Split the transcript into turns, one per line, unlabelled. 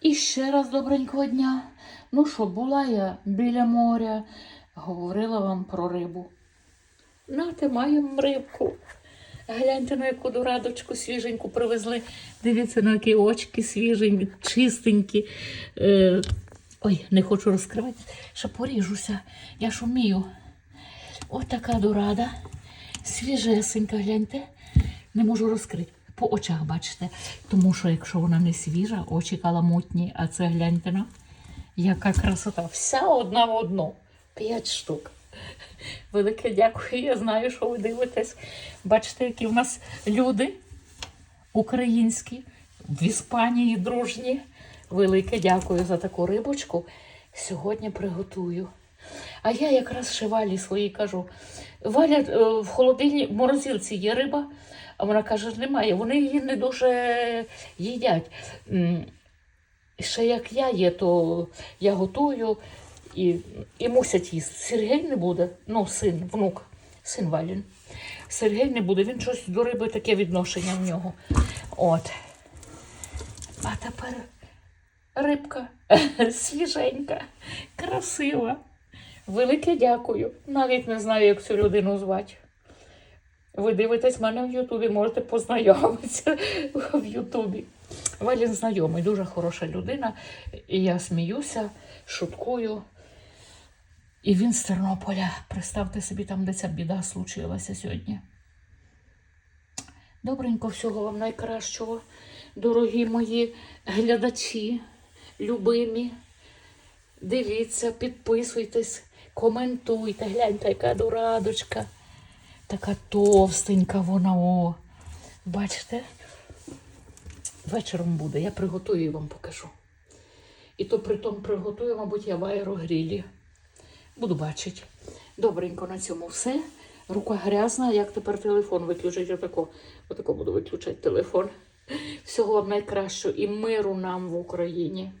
І ще раз добренького дня. Ну що, була я біля моря, говорила вам про рибу. Нате, маємо рибку. Гляньте, на яку дорадочку свіженьку привезли. Дивіться, на які очки свіженькі, чистенькі. Е, ой, не хочу розкривати, ще поріжуся. Я ж умію. Ось така дорада. Свіжесенька, гляньте. Не можу розкрити. По очах бачите. Тому що якщо вона не свіжа, очі каламутні, а це гляньте на. Яка красота. Вся одна в одну. П'ять штук. Велике дякую. Я знаю, що ви дивитесь. Бачите, які в нас люди українські, в Іспанії дружні. Велике дякую за таку рибочку. Сьогодні приготую. А я якраз ще Валі своїй кажу: Валя, е, в холодильні в морозилці є риба, а вона каже, немає. Вони її не дуже їдять. Ще як я є, то я готую і, і мусять їсти. Сергій не буде, ну, син, внук, син Валін. Сергій не буде, він щось до риби таке відношення в нього. От. А тепер рибка свіженька, красива. Велике дякую. Навіть не знаю, як цю людину звати. Ви дивитесь мене в Ютубі, можете познайомитися в Ютубі. Валін знайомий, дуже хороша людина. І я сміюся, шуткую. І він з Тернополя. Представте собі, там, де ця біда случилася сьогодні. Добренько, всього вам найкращого, дорогі мої глядачі, любимі. Дивіться, підписуйтесь, коментуйте. Гляньте, яка дорадочка. Така товстенька вона. О. Бачите? Вечором буде. Я приготую і вам покажу. І то при тому приготую, мабуть, я в аерогрілі. Буду бачити. Добренько на цьому все. Рука грязна, як тепер телефон виключити? Отако, отако буду виключати телефон. Всього вам найкращого і миру нам в Україні.